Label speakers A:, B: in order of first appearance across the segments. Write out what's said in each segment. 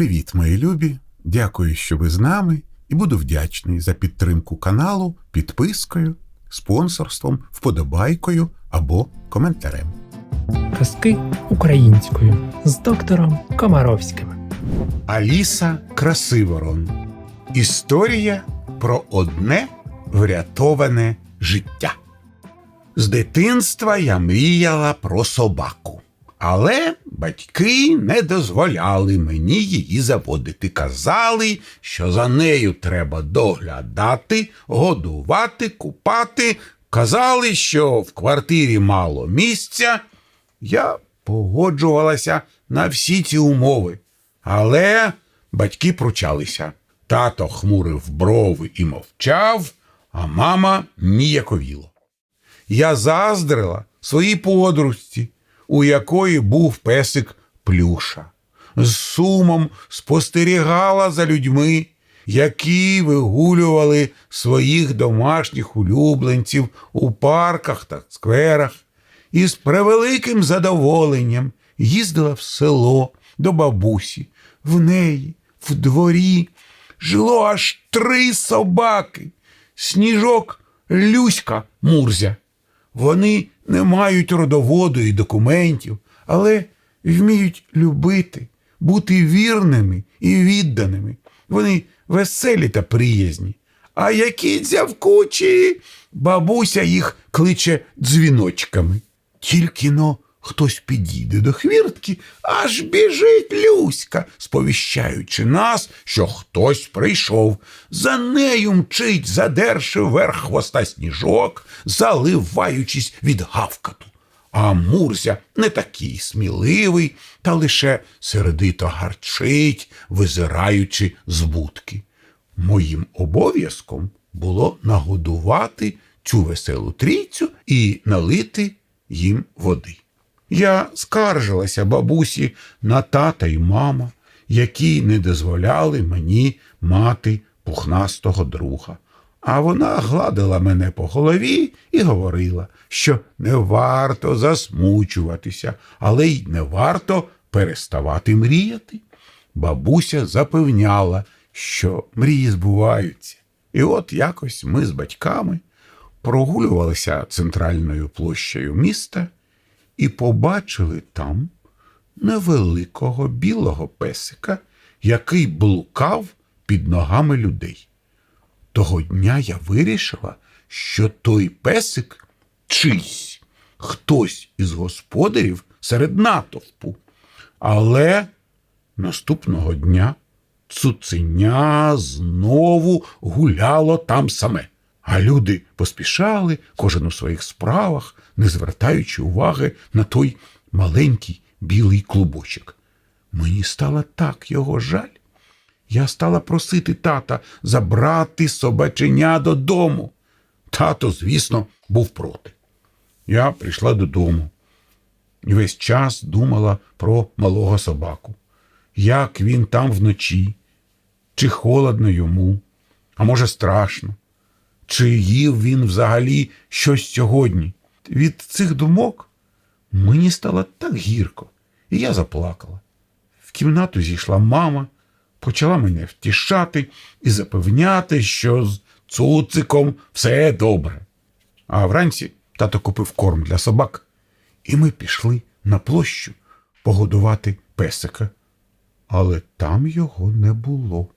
A: Привіт, мої любі! Дякую, що ви з нами, і буду вдячний за підтримку каналу підпискою, спонсорством, вподобайкою або коментарем.
B: Казки українською з доктором Комаровським.
A: Аліса Красиворон. Історія про одне врятоване життя. З дитинства я мріяла про собаку. Але батьки не дозволяли мені її заводити. Казали, що за нею треба доглядати, годувати, купати. Казали, що в квартирі мало місця. Я погоджувалася на всі ці умови. Але батьки пручалися. Тато хмурив брови і мовчав, а мама ніяковіло. Я заздрила своїй подружці, у якої був песик Плюша. З сумом спостерігала за людьми, які вигулювали своїх домашніх улюбленців у парках та скверах, і з превеликим задоволенням їздила в село до бабусі. В неї, в дворі, жило аж три собаки. Сніжок, Люська, Мурзя. Вони не мають родоводу і документів, але вміють любити, бути вірними і відданими. Вони веселі та приязні. А які дзявкучі, бабуся їх кличе дзвіночками. Тільки но хтось підійде до хвіртки, аж біжить Люська, сповіщаючи нас, що хтось прийшов. За нею мчить, задерши верх хвоста сніжок, заливаючись від гавкату. А Мурзя не такий сміливий, та лише сердито гарчить, визираючи з будки. Моїм обов'язком було нагодувати цю веселу трійцю і налити їм води. Я скаржилася бабусі на тата й мама, які не дозволяли мені мати пухнастого друга. А вона гладила мене по голові і говорила, що не варто засмучуватися, але й не варто переставати мріяти. Бабуся запевняла, що мрії збуваються. І от якось ми з батьками прогулювалися центральною площею міста і побачили там невеликого білого песика, який блукав під ногами людей. Того дня я вирішила, що той песик чийсь, хтось із господарів серед натовпу. Але наступного дня цуценя знову гуляло там саме. А люди поспішали, кожен у своїх справах, не звертаючи уваги на той маленький білий клубочок. Мені стало так його жаль. Я стала просити тата забрати собаченя додому. Тато, звісно, був проти. Я прийшла додому і весь час думала про малого собаку. Як він там вночі, чи холодно йому, а може, страшно, чи їв він взагалі щось сьогодні. Від цих думок мені стало так гірко, і я заплакала. В кімнату зійшла мама, почала мене втішати і запевняти, що з цуциком все добре. А вранці тато купив корм для собак, і ми пішли на площу погодувати песика. Але там його не було.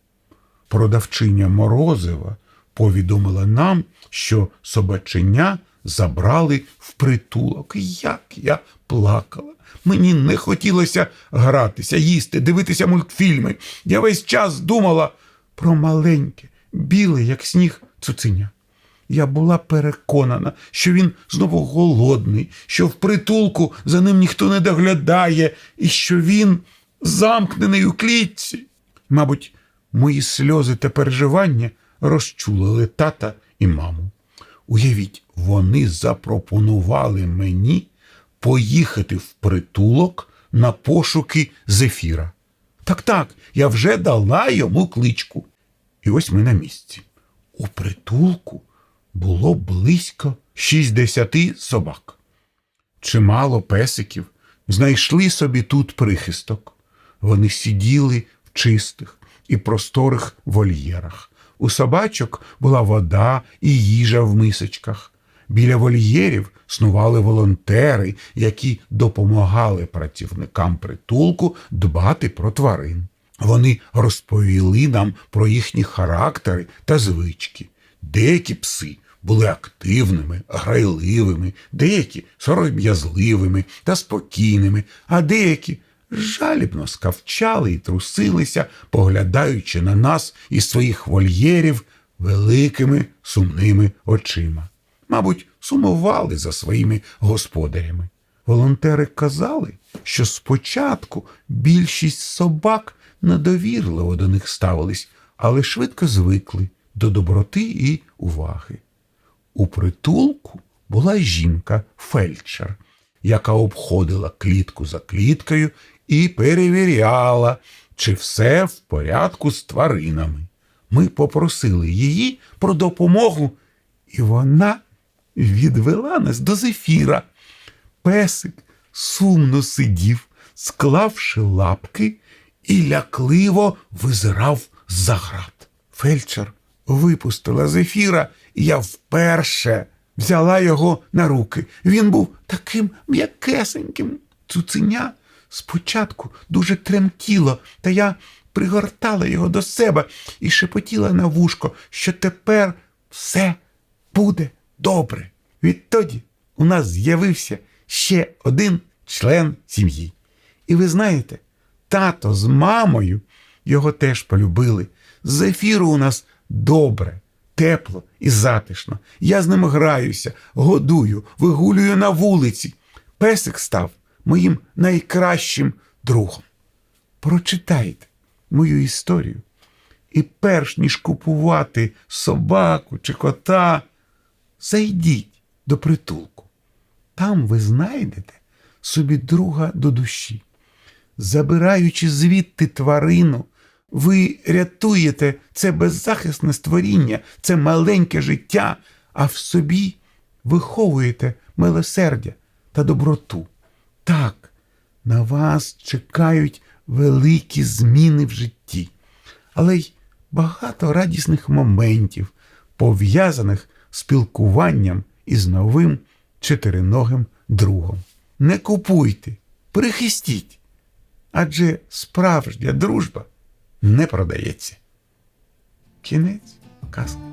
A: Продавчиня Морозива повідомила нам, що собаченя забрали в притулок. Як я плакала. Мені не хотілося гратися, їсти, дивитися мультфільми. Я весь час думала про маленьке, біле, як сніг, цуценя. Я була переконана, що він знову голодний, що в притулку за ним ніхто не доглядає, і що він замкнений у клітці. Мабуть, мої сльози та переживання розчулили тата і маму. Уявіть, вони запропонували мені поїхати в притулок на пошуки зефіра. Так, так, я вже дала йому кличку. І ось ми на місці. У притулку було близько 60 собак. Чимало песиків знайшли собі тут прихисток. Вони сиділи в чистих і просторих вольєрах. У собачок була вода і їжа в мисочках. Біля вольєрів снували волонтери, які допомагали працівникам притулку дбати про тварин. Вони розповіли нам про їхні характери та звички. Деякі пси були активними, грайливими, деякі сором'язливими та спокійними, а деякі жалібно скавчали і трусилися, поглядаючи на нас із своїх вольєрів великими сумними очима. Мабуть, сумували за своїми господарями. Волонтери казали, що спочатку більшість собак недовірливо до них ставились, але швидко звикли до доброти і уваги. У притулку була жінка фельдшер, яка обходила клітку за кліткою і перевіряла, чи все в порядку з тваринами. Ми попросили її про допомогу, і вона відвела нас до зефіра. Песик сумно сидів, склавши лапки, і лякливо визирав за град. Фельдшер випустила зефіра, і я вперше взяла його на руки. Він був таким м'якесеньким. Цуценя спочатку дуже тремтіло, та я пригортала його до себе і шепотіла на вушко, що тепер все буде добре. Відтоді у нас з'явився ще один член сім'ї. І ви знаєте, тато з мамою його теж полюбили. З ефіру у нас добре, тепло і затишно. Я з ним граюся, годую, вигулюю на вулиці. Песик став моїм найкращим другом. Прочитайте мою історію. І перш ніж купувати собаку чи кота, зайдіть до притулку. Там ви знайдете собі друга до душі. Забираючи звідти тварину, ви рятуєте це беззахисне створіння, це маленьке життя, а в собі виховуєте милосердя та доброту. Так, на вас чекають великі зміни в житті, але й багато радісних моментів, пов'язаних з спілкуванням із новим чотириногим другом. Не купуйте, прихистіть, адже справжня дружба не продається. Кінець казки.